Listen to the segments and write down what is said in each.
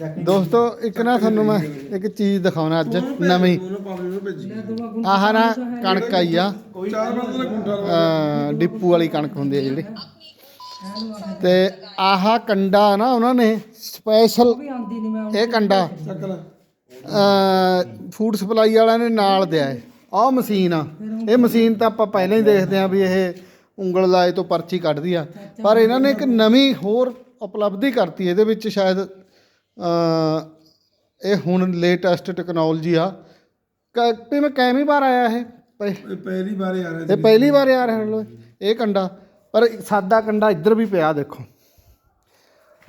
ਦੋਸਤੋ ਇੱਕ ਨਾ ਤੁਹਾਨੂੰ ਮੈਂ ਇੱਕ ਚੀਜ਼ ਦਿਖਾਉਣਾ ਅੱਜ ਨਵੀਂ। ਉਹਨੂੰ ਪਾਵਲੇ ਨੂੰ ਭੇਜੀ ਆਹ ਨਾ ਕਣਕ ਆਈ ਆ। ਚਾਰ ਬੰਦੇ ਦਾ ਗੁੰਡਾ ਅਹ ਡਿਪੂ ਵਾਲੀ ਕਣਕ ਹੁੰਦੀ ਹੈ ਜਿਹੜੀ। ਤੇ ਆਹ ਕੰਡਾ ਨਾ ਉਹਨਾਂ ਨੇ ਸਪੈਸ਼ਲ ਇਹ ਕੰਡਾ ਚੱਕ ਲੈ। ਫੂਡ ਸਪਲਾਈ ਵਾਲਿਆਂ ਨੇ ਨਾਲ ਦਿਆ ਹੈ ਆਹ ਮਸ਼ੀਨ ਆ। ਇਹ ਮਸ਼ੀਨ ਤਾਂ ਆਪਾਂ ਪਹਿਲਾਂ ਹੀ ਦੇਖਦੇ ਆ ਵੀ ਇਹ ਉਂਗਲ ਲਾਏ ਤੋਂ ਪਰਚੀ ਕੱਢਦੀ ਆ। ਪਰ ਇਹਨਾਂ ਨੇ ਇੱਕ ਨਵੀਂ ਹੋਰ ਉਪਲਬਧੀ ਕਰਤੀ ਇਹਦੇ ਵਿੱਚ ਸ਼ਾਇਦ ਇਹ ਹੁਣ ਲੇਟੈਸਟ ਟੈਕਨੋਲੋਜੀ ਆ। ਕ- ਵੀ ਮੈਂ ਕੈਮੀ ਵਾਰ ਆਇਆ ਇਹ। ਇਹ ਪਹਿਲੀ ਵਾਰ ਆ ਰਿਹਾ ਇਹ ਪਹਿਲੀ ਵਾਰ ਆ ਰਿਹਾ ਲੋ ਇਹ ਕੰਡਾ। ਪਰ ਸਾਦਾ ਕੰਡਾ ਇੱਧਰ ਵੀ ਪਿਆ ਦੇਖੋ।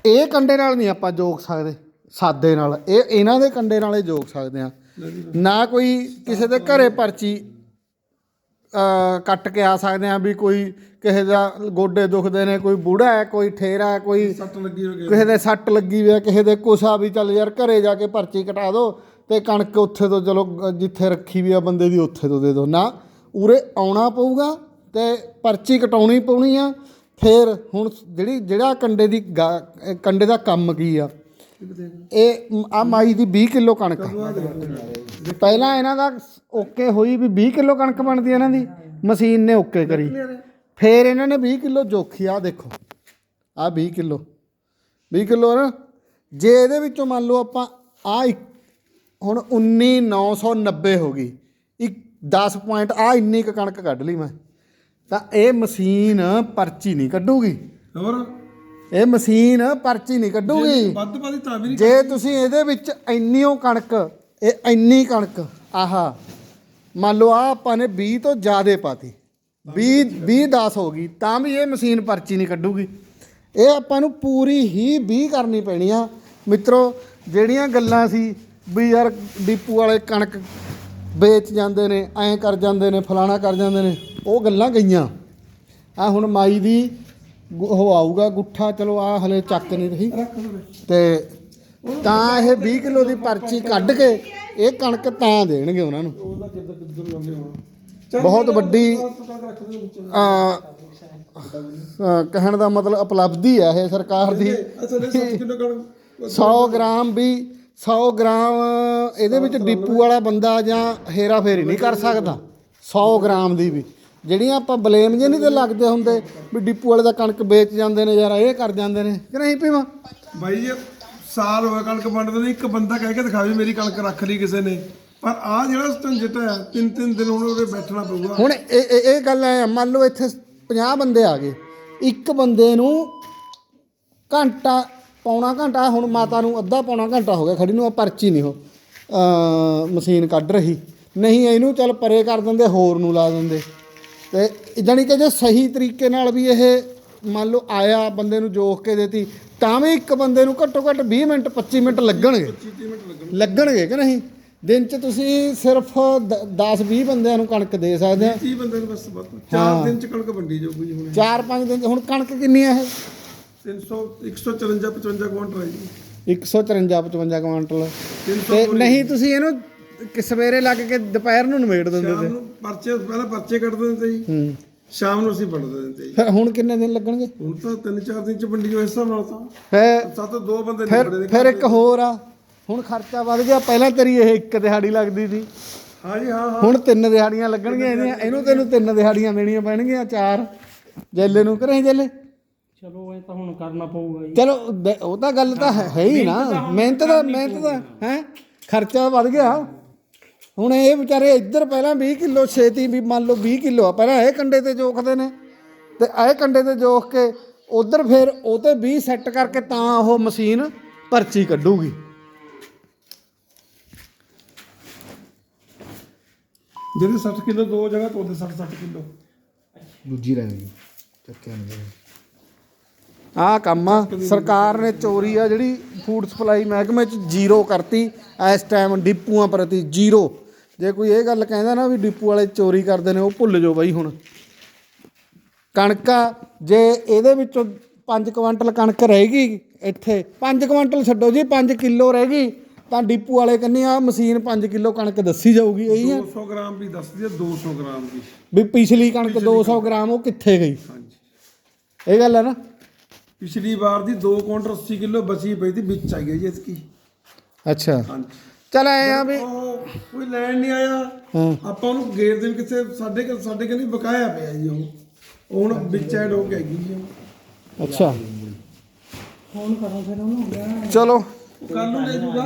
ਇਹ ਕੰਡੇ ਨਾਲ ਨਹੀਂ ਆਪਾਂ ਜੋਗ ਸਕਦੇ ਸਾਦੇ ਨਾਲ। ਇਹ ਇਹਨਾਂ ਦੇ ਕੰਡੇ ਨਾਲ ਹੀ ਜੋਗ ਸਕਦੇ ਆ। ਨਾ ਕੋਈ ਕਿਸੇ ਦੇ ਘਰੇ ਪਰਚੀ ਕੱਟ ਕੇ ਆ ਸਕਦੇ ਆ ਵੀ ਕੋਈ ਕਿਸੇ ਦਾ ਗੋਡੇ ਦੁਖਦੇ ਨੇ ਕੋਈ ਬੁੜਾ ਹੈ ਕੋਈ ਠੇਰਾ ਹੈ ਕੋਈ ਸੱਟ ਲੱਗੀ ਹੋ ਗਈ ਕਿਸੇ ਦੇ ਸੱਟ ਲੱਗੀ ਹੋਈ ਹੈ ਕਿਸੇ ਦੇ ਆ ਵੀ ਚੱਲ ਯਾਰ ਘਰੇ ਜਾ ਕੇ ਪਰਚੀ ਕਟਾ ਦਿਓ ਤੇ ਕਣਕ ਉੱਥੇ ਤੋਂ ਚਲੋ ਜਿੱਥੇ ਰੱਖੀ ਵੀ ਆ ਬੰਦੇ ਦੀ ਉੱਥੇ ਤੋਂ ਦੇ ਦਿਓ ਨਾ ਉਰੇ ਆਉਣਾ ਪਊਗਾ ਤੇ ਪਰਚੀ ਕਟਾਉਣੀ ਪਊਣੀ ਆ। ਫਿਰ ਹੁਣ ਜਿਹੜੀ ਜਿਹੜਾ ਕੰਡੇ ਦੀ ਕੰਡੇ ਦਾ ਕੰਮ ਕੀ ਆ? ਇਹ ਆ ਮਾਈ ਦੀ 20 ਕਿਲੋ ਕਣਕ। ਪਹਿਲਾਂ ਇਹਨਾਂ ਦਾ ਓਕੇ ਹੋਈ ਵੀ 20 ਕਿਲੋ ਕਣਕ ਬਣਦੀ ਇਹਨਾਂ ਦੀ, ਮਸ਼ੀਨ ਨੇ ਓਕੇ ਕਰੀ। ਫਿਰ ਇਹਨਾਂ ਨੇ 20 ਕਿਲੋ ਜੋਖੀ ਆ ਦੇਖੋ ਆ 20 ਕਿਲੋ। 20 ਕਿਲੋ ਨਾ, ਜੇ ਇਹਦੇ ਵਿੱਚੋਂ ਮੰਨ ਲਓ ਆਪਾਂ ਆ ਹੁਣ 19990 ਹੋ ਗਈ, ਇੱਕ 10 ਪੁਆਇੰਟ ਆ ਇੰਨੀ ਕੁ ਕਣਕ ਕੱਢ ਲਈ ਮੈਂ, ਤਾਂ ਇਹ ਮਸ਼ੀਨ ਪਰਚੀ ਨਹੀਂ ਕੱਢੂਗੀ। ਹੋਰ? ਇਹ ਮਸ਼ੀਨ ਪਰਚੀ ਨਹੀਂ ਕੱਢੂਗੀ। ਵੱਧ ਪਾਦੀ ਤਾਂ ਵੀ ਨਹੀਂ ਜੇ ਤੁਸੀਂ ਇਹਦੇ ਵਿੱਚ ਇੰਨੀਓ ਕਣਕ ਇਹ ਇੰਨੀ ਕਣਕ ਆਹਾ ਮੰਨ ਲਓ ਆ ਆਪਾਂ ਨੇ 20 ਤੋਂ ਜ਼ਿਆਦੇ ਪਾਤੀ 20 20 10 ਹੋ ਗਈ ਤਾਂ ਵੀ ਇਹ ਮਸ਼ੀਨ ਪਰਚੀ ਨਹੀਂ ਕੱਢੂਗੀ। ਇਹ ਆਪਾਂ ਨੂੰ ਪੂਰੀ ਹੀ 20 ਕਰਨੀ ਪੈਣੀ ਆ। ਮਿੱਤਰੋ ਜਿਹੜੀਆਂ ਗੱਲਾਂ ਸੀ ਵੀ ਯਾਰ ਡਿਪੂ ਵਾਲੇ ਕਣਕ ਵੇਚ ਜਾਂਦੇ ਨੇ ਐਂ ਕਰ ਜਾਂਦੇ ਨੇ ਫਲਾਣਾ ਕਰ ਜਾਂਦੇ ਨੇ ਉਹ ਗੱਲਾਂ ਗਈਆਂ। ਆ ਹੁਣ ਮਾਈ ਦੀ ਗੁ- ਉਹ ਆਊਗਾ ਗੁੱਠਾ, ਚਲੋ ਆ ਹਲੇ ਚੱਕ ਨਹੀਂ ਰਹੀ। ਤੇ ਤਾਂ ਇਹ 20 ਕਿਲੋ ਦੀ ਪਰਚੀ ਕੱਢ ਕੇ ਇਹ ਕਣਕ ਤਾਂ ਦੇਣਗੇ ਉਹਨਾਂ ਨੂੰ। ਉਹਦਾ ਕਿੱਧਰ ਕਿੱਧਰ ਲਾਉਂਦੇ ਹੁਣ ਬਹੁਤ ਵੱਡੀ ਰੱਖ ਦੇ ਕਹਿਣ ਦਾ ਮਤਲਬ ਉਪਲਬਧੀ ਹੈ ਇਹ ਸਰਕਾਰ ਦੀ। ਅੱਛਾ 7 ਕਿਲੋ ਕਣਕ 100 ਗ੍ਰਾਮ ਵੀ 100 ਗ੍ਰਾਮ ਇਹਦੇ ਵਿੱਚ ਡੀਪੂ ਵਾਲਾ ਬੰਦਾ ਜਾਂ ਹੇਰਾ ਫੇਰੀ ਨਹੀਂ ਕਰ ਸਕਦਾ। 100 ਗ੍ਰਾਮ ਦੀ ਵੀ। ਜਿਹੜੀਆਂ ਆਪਾਂ ਬਲੇਮ ਜੇ ਨਹੀਂ ਤੇ ਲੱਗਦੇ ਹੁੰਦੇ ਵੀ ਡਿਪੂ ਵਾਲੇ ਦਾ ਕਣਕ ਵੇਚ ਜਾਂਦੇ ਨੇ ਯਾਰ ਇਹ ਕਰ ਜਾਂਦੇ ਨੇ। ਕਿ ਨਹੀਂ ਪੀਵਾ ਬਾਈ ਜੀ ਸਾਲ ਹੋਇਆ ਕਣਕ ਵੰਡਦੇ ਨੇ ਇੱਕ ਬੰਦਾ ਕਹਿ ਕੇ ਦਿਖਾਵੇ ਮੇਰੀ ਕਣਕ ਰੱਖ ਲਈ ਕਿਸੇ ਨੇ। ਪਰ ਆ ਜਿਹੜਾ ਝੰਜਟ ਹੈ ਤਿੰਨ ਤਿੰਨ ਦਿਨ ਹੁਣ ਉਹਦੇ ਬੈਠਣਾ ਪਊਗਾ। ਹੁਣ ਇਹ ਇਹ ਇਹ ਗੱਲ ਐ ਮੰਨ ਲਓ ਇੱਥੇ 50 ਬੰਦੇ ਆ ਗਏ। ਇੱਕ ਬੰਦੇ ਨੂੰ ਘੰਟਾ ਪੌਣਾ ਘੰਟਾ ਹੁਣ ਮਾਤਾ ਨੂੰ ਅੱਧਾ ਪੌਣਾ ਘੰਟਾ ਹੋ ਗਿਆ ਖੜੀ ਨੂੰ ਆ ਪਰਚੀ ਨਹੀਂ ਉਹ ਅ, ਮਸ਼ੀਨ ਕੱਢ ਰਹੀ। ਨਹੀਂ ਇਹਨੂੰ ਚੱਲ ਪਰੇ ਕਰ ਦਿੰਦੇ ਹੋਰ ਨੂੰ ਲਾ ਦਿੰਦੇ। ਤੇ ਜਾਣੀ ਕਿ ਜੇ ਸਹੀ ਤਰੀਕੇ ਨਾਲ ਵੀ ਇਹ ਮੰਨ ਲਓ ਆਇਆ ਬੰਦੇ ਨੂੰ ਜੋਖ ਕੇ ਦੇਤੀ ਤਾਂ ਵੀ ਇੱਕ ਬੰਦੇ ਨੂੰ ਘੱਟੋ ਘੱਟ 20 ਮਿੰਟ 25 ਮਿੰਟ ਲੱਗਣਗੇ। 30 ਮਿੰਟ ਲੱਗਣ ਲੱਗਣਗੇ ਕਿ ਨਹੀਂ? ਦਿਨ 'ਚ ਤੁਸੀਂ ਸਿਰਫ 10 20 ਬੰਦਿਆਂ ਨੂੰ ਕਣਕ ਦੇ ਸਕਦੇ ਆ। 30 ਬੰਦੇ ਨੂੰ ਬਸ ਬਸ ਚਾਰ ਦਿਨ ਚ ਕਣਕ ਵੰਡੀ ਜਾਊਗੀ ਜੀ ਹੁਣ। ਚਾਰ ਪੰਜ ਦਿਨ 'ਚ- ਹੁਣ ਕਣਕ ਕਿੰਨੀ ਆ ਇਹ? 300 154 55 ਕੁਇੰਟਲ ਹੈ ਜੀ। 154 55 ਕੁਇੰਟਲ 300 ਤੇ ਨਹੀਂ ਤੁਸੀਂ ਇਹਨੂੰ ਕਿ ਸਵੇਰੇ ਲੱਗ ਕੇ ਦੁਪਹਿਰ ਨੂੰ ਨਿਬੇੜ ਦਿੰਦੇ ਸ਼ਾਮ ਨੂੰ ਪਰਚੇ ਪਹਿਲਾਂ ਪਰਚੇ ਕੱਢ ਦਿੰਦੇ ਜੀ। ਹੂੰ। ਸ਼ਾਮ ਨੂੰ ਅਸੀਂ ਵੰਡ ਦਿੰਦੇ ਜੀ। ਫਿਰ ਹੁਣ ਕਿੰਨੇ ਦਿਨ ਲੱਗਣਗੇ? ਹੁਣ ਤਾਂ ਤਿੰਨ ਚਾਰ ਦਿਨ ਚ ਵੰਡੀ ਹੋਏ ਹਿਸਾਬ ਨਾਲ ਤਾਂ। ਫਿਰ ਸੱਤ ਦੋ ਬੰਦੇ ਫਿਰ ਨਿਬੜੇ ਫਿਰ ਇੱਕ ਹੋਰ ਆ। ਹੁਣ ਖਰਚਾ ਵੱਧ ਗਿਆ। ਪਹਿਲਾਂ ਤੇਰੀ ਇਹ ਇੱਕ ਦਿਹਾੜੀ ਲੱਗਦੀ ਸੀ। ਹਾਂ ਜੀ ਹਾਂ ਹਾਂ। ਹੁਣ ਤਿੰਨ ਦਿਹਾੜੀਆਂ ਲੱਗਣਗੀਆਂ ਇਹਦੀਆਂ। ਇਹਨੂੰ ਤੈਨੂੰ ਤਿੰਨ ਦਿਹਾੜੀਆਂ ਦੇਣੀਆਂ ਪੈਣਗੀਆਂ ਚਾਰ। ਜੇਲੇ ਨੂੰ ਕਰੇ ਜੇਲੇ? ਚਲੋ ਇਹ ਤਾਂ ਹੁਣ ਕਰਨਾ ਪਊਗਾ ਜੀ। ਚਲੋ ਦ- ਉਹ ਤਾਂ ਗੱਲ ਤਾਂ ਹੈ ਹੈ ਹੀ ਨਾ। ਮਿਹਨਤ ਦਾ ਮਿਹਨਤ ਦਾ ਹੈ? ਖਰਚਾ ਵੱਧ ਗਿਆ। ਹੁਣ ਇਹ ਵਿਚਾਰੇ ਇੱਧਰ ਪਹਿਲਾਂ 20 ਕਿਲੋ ਛੇਤੀ ਵੀ ਮੰਨ ਲਓ 20 ਕਿਲੋ ਆ ਪਹਿਲਾਂ ਇਹ ਕੰਡੇ ਤੇ ਜੋਖਦੇ ਨੇ। ਤੇ ਇਹ ਕੰਡੇ ਤੇ ਜੋਖ ਕੇ ਉਧਰ ਫਿਰ ਉਹ ਤੇ 20 ਸੈੱਟ ਕਰਕੇ ਤਾਂ ਉਹ ਮਸ਼ੀਨ ਪਰਚੀ ਕੱਢੂਗੀ। ਜਿਹਦੇ 60 ਕਿਲੋ ਦੋ ਜਗ੍ਹਾ ਤੋਂ ਉਹਦੇ 60 60 ਕਿਲੋ। ਦੂਜੀ ਰਹਿ ਗਈ। ਚੱਕਿਆ ਨਹੀਂ। ਆਹ ਕੰਮ ਆ। ਸਰਕਾਰ ਨੇ ਚੋਰੀ ਆ ਜਿਹੜੀ ਫੂਡ ਸਪਲਾਈ ਮਹਿਕਮੇ ਚ ਜ਼ੀਰੋ ਕਰਤੀ। ਇਸ ਟਾਈਮ ਡਿਪੂਆਂ ਪ੍ਰਤੀ ਜ਼ੀਰੋ। ਜੇ ਕੋਈ ਇਹ ਗੱਲ ਕਹਿੰਦਾ ਨਾ ਵੀ ਡਿਪੂ ਵਾਲੇ ਚੋਰੀ ਕਰਦੇ ਨੇ ਉਹ ਭੁੱਲ ਜਾਓ ਬਾਈ ਹੁਣ। ਕਣਕਾ ਜੇ ਇਹਦੇ ਵਿੱਚੋਂ 5 ਕੁਇੰਟਲ ਕਣਕ ਰਹੇਗੀ ਇੱਥੇ 5 ਕੁਇੰਟਲ ਛੱਡੋ ਜੀ 5 ਕਿਲੋ ਰਹਿ ਗਈ ਤਾਂ ਡਿਪੂ ਵਾਲੇ ਕਹਿੰਦੇ ਆ ਮਸ਼ੀਨ 5 ਕਿਲੋ ਕਣਕ ਦੱਸੀ ਜਾਊਗੀ ਇਹੀ ਆ। 200 ਗ੍ਰਾਮ ਵੀ ਦੱਸਦੀ ਹੈ 200 ਗ੍ਰਾਮ ਵੀ। ਵੀ ਪਿਛਲੀ ਕਣਕ 200 ਗ੍ਰਾਮ ਉਹ ਕਿੱਥੇ ਗਈ? ਹਾਂਜੀ। ਇਹ ਗੱਲ ਹੈ ਨਾ। ਪਿਛਲੀ ਵਾਰ ਦੀ 2 ਕੁਇੰਟਲ 80 ਕਿਲੋ ਬਚੀ ਪਈ ਸੀ ਵਿੱਚ ਆ ਗਈ ਜੀ ਇਸਕੀ। ਅੱਛਾ। ਹਾਂਜੀ। ਚਲ ਐ ਆ ਵੀ ਉਹ ਕੋਈ ਲੈਣ ਨਹੀਂ ਆਇਆ। ਹਾਂ। ਆਪਾਂ ਉਹਨੂੰ ਗੇਟ ਦੇ ਵਿੱਚ ਕਿੱਥੇ ਸਾਡੇ ਕੋਲ ਸਾਡੇ ਕੋਲ ਨਹੀਂ ਬਕਾਇਆ ਪਿਆ ਜੀ ਉਹ। ਉਹ ਹੁਣ ਵਿੱਚ ਐਡ ਹੋ ਕੇ ਹੈਗੀ ਜੀ ਉਹ। ਅੱਛਾ। ਫੋਨ ਕਰਾਂ ਫਿਰ ਉਹਨੂੰ ਚਲੋ। ਕੱਲ ਨੂੰ ਲੈ ਜੂਗਾ।